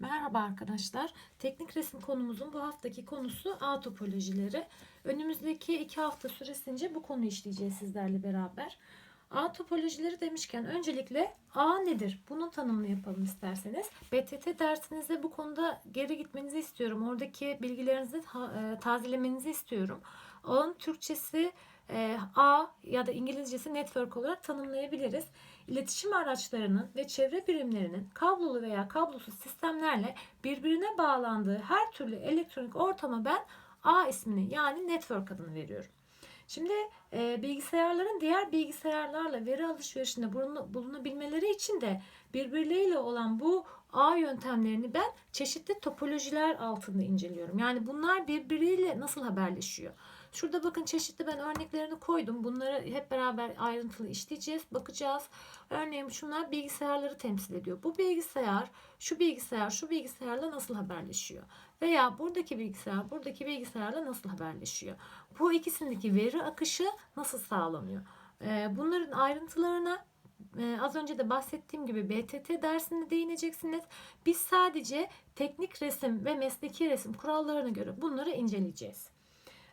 Merhaba arkadaşlar. Teknik resim konumuzun bu haftaki konusu ağ topolojileri. Önümüzdeki iki hafta süresince bu konuyu işleyeceğiz sizlerle beraber. Ağ topolojileri demişken öncelikle ağ nedir? Bunun tanımını yapalım isterseniz. BTT dersinizde bu konuda geri gitmenizi istiyorum. Oradaki bilgilerinizi e, tazelemenizi istiyorum. Ağın Türkçesi e, ağ ya da İngilizcesi network olarak tanımlayabiliriz. İletişim araçlarının ve çevre birimlerinin kablolu veya kablosuz sistemlerle birbirine bağlandığı her türlü elektronik ortama ben ağ ismini yani network adını veriyorum. Şimdi e, bilgisayarların diğer bilgisayarlarla veri alışverişinde bulunabilmeleri için de birbirleriyle olan bu ağ yöntemlerini ben çeşitli topolojiler altında inceliyorum. Yani bunlar birbiriyle nasıl haberleşiyor? Şurada bakın çeşitli ben örneklerini koydum. Bunları hep beraber ayrıntılı işleyeceğiz, bakacağız. Örneğin şunlar bilgisayarları temsil ediyor. Bu bilgisayar, şu bilgisayar, şu bilgisayarla nasıl haberleşiyor? Veya buradaki bilgisayar, buradaki bilgisayarla nasıl haberleşiyor? Bu ikisindeki veri akışı nasıl sağlanıyor? Ee, Bunların ayrıntılarına e, az önce de bahsettiğim gibi BTT dersinde değineceksiniz. Biz sadece teknik resim ve mesleki resim kurallarına göre bunları inceleyeceğiz.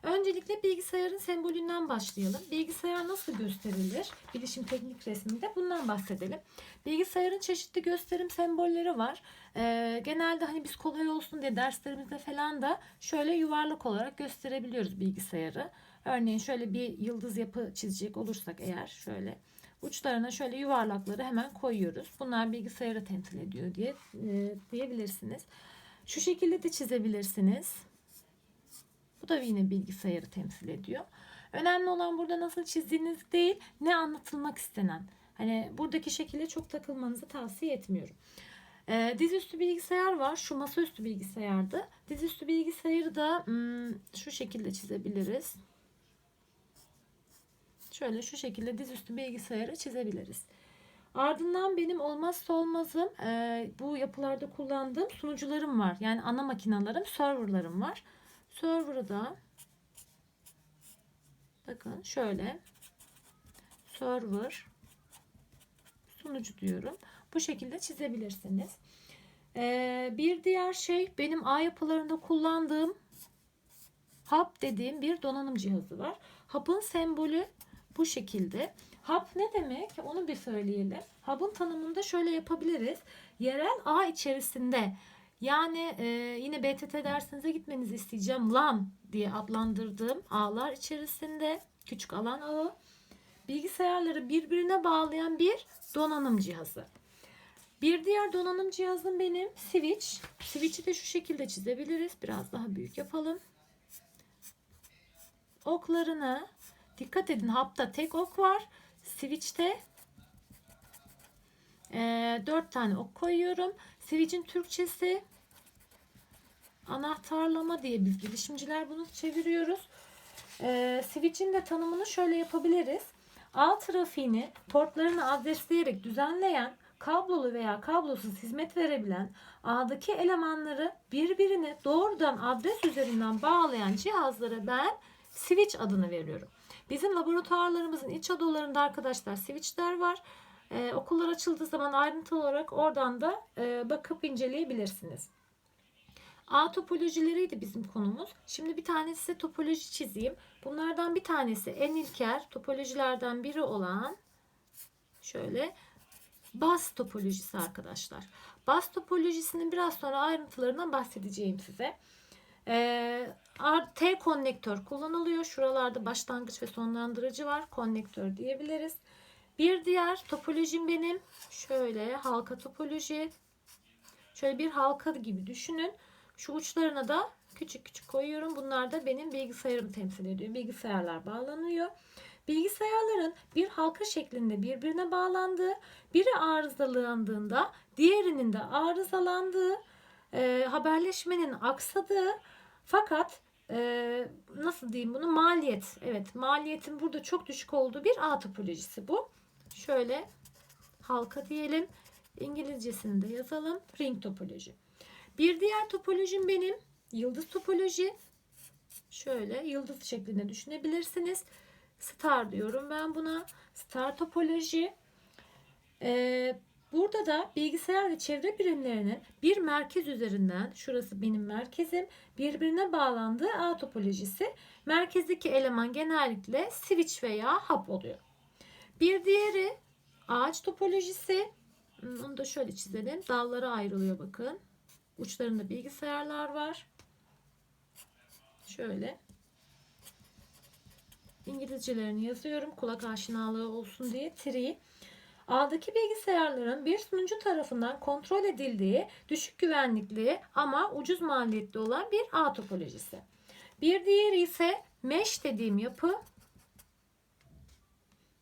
Öncelikle bilgisayarın sembolünden başlayalım. Bilgisayar nasıl gösterilir? Bilişim teknik resminde bundan bahsedelim. Bilgisayarın çeşitli gösterim sembolleri var. Ee, genelde hani biz kolay olsun diye derslerimizde falan da şöyle yuvarlak olarak gösterebiliyoruz bilgisayarı. Örneğin şöyle bir yıldız yapı çizecek olursak eğer şöyle uçlarına şöyle yuvarlakları hemen koyuyoruz. Bunlar bilgisayarı temsil ediyor diye e, diyebilirsiniz. Şu şekilde de çizebilirsiniz. Bu da yine bilgisayarı temsil ediyor. Önemli olan burada nasıl çizdiğiniz değil, ne anlatılmak istenen. Hani buradaki şekilde çok takılmanızı tavsiye etmiyorum. Ee, dizüstü bilgisayar var. Şu masaüstü bilgisayardı. Dizüstü bilgisayarı da hmm, şu şekilde çizebiliriz. Şöyle şu şekilde dizüstü bilgisayarı çizebiliriz. Ardından benim olmazsa olmazım e, bu yapılarda kullandığım sunucularım var. Yani ana makinalarım, serverlarım var. Server'ı da bakın şöyle server sunucu diyorum. Bu şekilde çizebilirsiniz. Ee, bir diğer şey benim ağ yapılarında kullandığım hub dediğim bir donanım cihazı var. Hub'ın sembolü bu şekilde. Hub ne demek? Onu bir söyleyelim. Hub'ın tanımında şöyle yapabiliriz. Yerel ağ içerisinde yani e, yine BTT dersinize gitmenizi isteyeceğim. LAN diye adlandırdığım ağlar içerisinde küçük alan ağı bilgisayarları birbirine bağlayan bir donanım cihazı. Bir diğer donanım cihazım benim switch. Switch'i de şu şekilde çizebiliriz. Biraz daha büyük yapalım. Oklarını dikkat edin hapta tek ok var. Switch'te 4 tane ok koyuyorum. Switch'in Türkçesi anahtarlama diye biz bilişimciler bunu çeviriyoruz. E, switch'in de tanımını şöyle yapabiliriz. Ağ trafiğini portlarını adresleyerek düzenleyen kablolu veya kablosuz hizmet verebilen ağdaki elemanları birbirine doğrudan adres üzerinden bağlayan cihazlara ben switch adını veriyorum. Bizim laboratuvarlarımızın iç odalarında arkadaşlar switchler var. Ee, okullar açıldığı zaman ayrıntılı olarak oradan da e, bakıp inceleyebilirsiniz. Ağ topolojileriydi bizim konumuz. Şimdi bir tane size topoloji çizeyim. Bunlardan bir tanesi en ilker topolojilerden biri olan şöyle bas topolojisi arkadaşlar. Bas topolojisinin biraz sonra ayrıntılarından bahsedeceğim size. Ee, T konnektör kullanılıyor. Şuralarda başlangıç ve sonlandırıcı var. Konnektör diyebiliriz. Bir diğer topolojim benim şöyle halka topoloji. Şöyle bir halka gibi düşünün. Şu uçlarına da küçük küçük koyuyorum. Bunlar da benim bilgisayarımı temsil ediyor. Bilgisayarlar bağlanıyor. Bilgisayarların bir halka şeklinde birbirine bağlandığı, biri arızalandığında diğerinin de arızalandığı, e, haberleşmenin aksadığı fakat e, nasıl diyeyim bunu maliyet evet maliyetin burada çok düşük olduğu bir ağ topolojisi bu. Şöyle halka diyelim. İngilizcesini de yazalım. Ring topoloji. Bir diğer topolojim benim yıldız topoloji. Şöyle yıldız şeklinde düşünebilirsiniz. Star diyorum ben buna. Star topoloji. Ee, Burada da bilgisayar ve çevre birimlerinin bir merkez üzerinden, şurası benim merkezim, birbirine bağlandığı ağ topolojisi. Merkezdeki eleman genellikle switch veya hub oluyor. Bir diğeri ağaç topolojisi. Hmm, Onu da şöyle çizelim. Dallara ayrılıyor bakın. Uçlarında bilgisayarlar var. Şöyle. İngilizcelerini yazıyorum. Kulak aşinalığı olsun diye. Tree. Ağdaki bilgisayarların bir sunucu tarafından kontrol edildiği düşük güvenlikli ama ucuz maliyetli olan bir ağ topolojisi. Bir diğeri ise mesh dediğim yapı.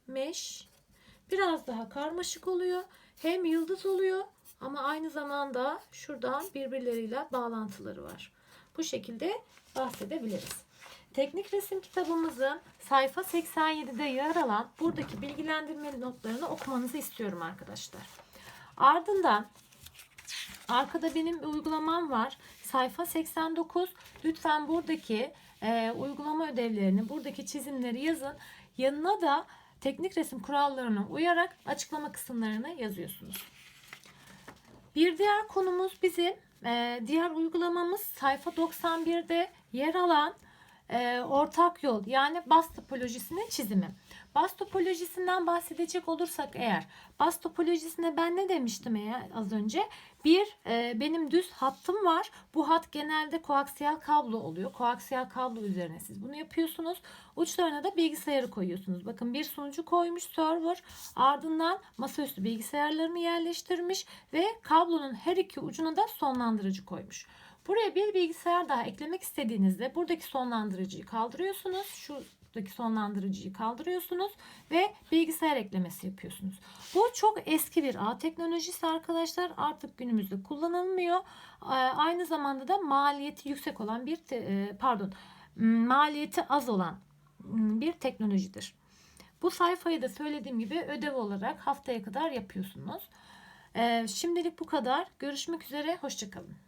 Mesh biraz daha karmaşık oluyor. Hem yıldız oluyor ama aynı zamanda şuradan birbirleriyle bağlantıları var. Bu şekilde bahsedebiliriz. Teknik resim kitabımızın sayfa 87'de yer alan buradaki bilgilendirme notlarını okumanızı istiyorum arkadaşlar. Ardından arkada benim bir uygulamam var. Sayfa 89. Lütfen buradaki e, uygulama ödevlerini, buradaki çizimleri yazın. Yanına da teknik resim kurallarına uyarak açıklama kısımlarını yazıyorsunuz. Bir diğer konumuz bizim diğer uygulamamız sayfa 91'de yer alan e, ortak yol yani bas topolojisinin çizimi. Bas topolojisinden bahsedecek olursak eğer bas topolojisine ben ne demiştim eğer az önce? Bir e, benim düz hattım var. Bu hat genelde koaksiyel kablo oluyor. Koaksiyel kablo üzerine siz bunu yapıyorsunuz. Uçlarına da bilgisayarı koyuyorsunuz. Bakın bir sunucu koymuş server. Ardından masaüstü bilgisayarlarını yerleştirmiş ve kablonun her iki ucuna da sonlandırıcı koymuş. Buraya bir bilgisayar daha eklemek istediğinizde buradaki sonlandırıcıyı kaldırıyorsunuz. Şuradaki sonlandırıcıyı kaldırıyorsunuz ve bilgisayar eklemesi yapıyorsunuz. Bu çok eski bir ağ teknolojisi arkadaşlar. Artık günümüzde kullanılmıyor. Ee, Aynı zamanda da maliyeti yüksek olan bir e, pardon maliyeti az olan bir teknolojidir. Bu sayfayı da söylediğim gibi ödev olarak haftaya kadar yapıyorsunuz. Ee, Şimdilik bu kadar. Görüşmek üzere. Hoşçakalın.